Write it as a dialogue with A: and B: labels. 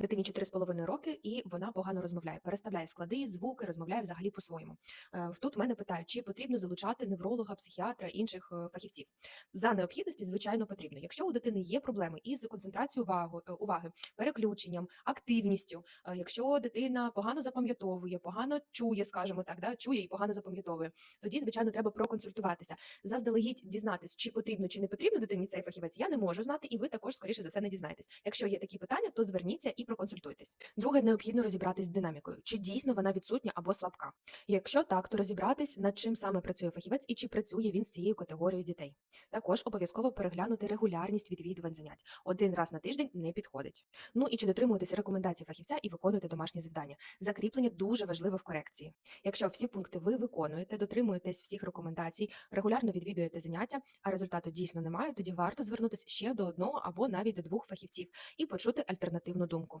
A: Дитині 4,5 роки, і вона погано розмовляє, переставляє склади, звуки, розмовляє взагалі по-своєму. Е, Тут мене питають, чи потрібно залучати невролога, психіатра інших е, фахівців. За необхідності, звичайно, потрібно. Якщо у дитини є проблеми із концентрацією уваги, е, уваги переключенням, активністю, якщо дитина погано запам'ятовує, погано чує, скажімо так, да, чує і погано запам'ятовує, тоді, звичайно, треба проконсультуватися. Заздалегідь дізнатись, чи потрібно чи не потрібно дитині цей фахівець, я не можу знати, і ви також, скоріше за все, не дізнаєтесь. Якщо є такі питання, то зверніться і проконсультуйтесь. Друге, необхідно розібратись з динамікою, чи дійсно вона відсутня або слабка. Якщо так, то розібратись, над чим саме працює фахівець і чи працює він з цією категорією дітей. Також обов'язково переглянути регулярність відвідувань занять. Один раз на тиждень не підходить. Ну і чи дотримуєтеся рекомендацій фахівця і виконуєте домашні завдання. Закріплення дуже важливо в корекції. Якщо всі пункти ви виконуєте, дотримуєтесь всіх рекомендацій, регулярно відвідуєте заняття, а результату дійсно немає, тоді варто звернутися ще до одного або навіть до двох фахівців і почути альтернативну думку.